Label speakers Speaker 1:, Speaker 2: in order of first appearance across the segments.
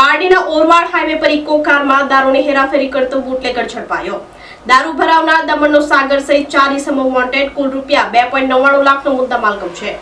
Speaker 1: પારડીના Orwad highway પર eco કારમાં દારૂની હેરાફેરી કરતો બુટલેગર ઝડપાયો. દારૂ ભરાવનાર દમણનો સાગર સહિત ચાર ઇસમો વોન્ટેડ કુલ રૂપિયા બે પોઈન્ટ નવ્વાણું લાખનો મુદ્દામાલ કબજે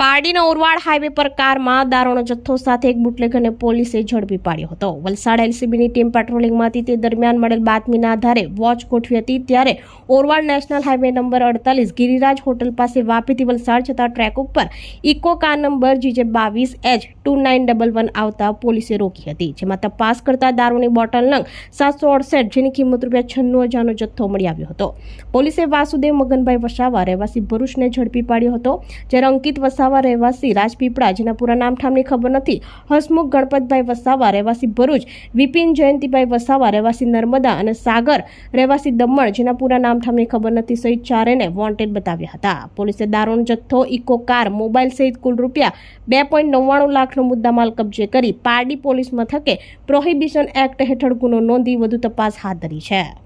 Speaker 1: પારડીના ઓરવાડ હાઈવે પર કારમાં દારૂનો જથ્થો સાથે એક બુટલેગરને પોલીસે ઝડપી પાડ્યો હતો. વલસાડ એલસીબીની ટીમ પેટ્રોલિંગમાં હતી તે દરમિયાન મળેલ બાતમીના આધારે વોચ ગોઠવી હતી ત્યારે ઓરવાડ નેશનલ હાઈવે નંબર અડતાલીસ ગિરિરાજ હોટલ પાસે વાપીથી વલસાડ જતા ટ્રેક ઉપર ઇકો કાર નંબર જીજે બાવીસ H two nine double one આવતા પોલીસે રોકી હતી, જેમાં તપાસ કરતા દારૂની બોટલ નંગ સાતસો અડસઠ જેની કિંમત રૂપિયા છન્નું હજારનો જથ્થો મળી આવ્યો હતો. પોલીસે વાસુદેવ મગનભાઈ વસાવા રહેવાસી ભરૂચને ઝડપી પાડ્યો હતો, જ્યારે અંકિત વસાવા રહેવાસી રાજપીપળા, જેના પૂરા નામઠામની ખબર નથી, હસમુખ, ગણપતભાઈ વસાવા રહેવાસી ભરૂચ, વિપિન જયંતિભાઈ વસાવા રહેવાસી નર્મદા અને સાગર રહેવાસી દમણ, જેના પૂરા નામઠામની ખબર નથી, સહિત ચારેને વોન્ટેડ બતાવ્યા હતા. પોલીસે દારૂણ જથ્થો, ઇકો કાર, મોબાઈલ સહિત કુલ રૂપિયા બે પોઈન્ટ નવ્વાણું લાખનો મુદ્દામાલ કબજે કરી પારડી પોલીસ મથકે પ્રોહિબિશન એક્ટ હેઠળ ગુનો નોંધી વધુ તપાસ હાથ ધરી છે.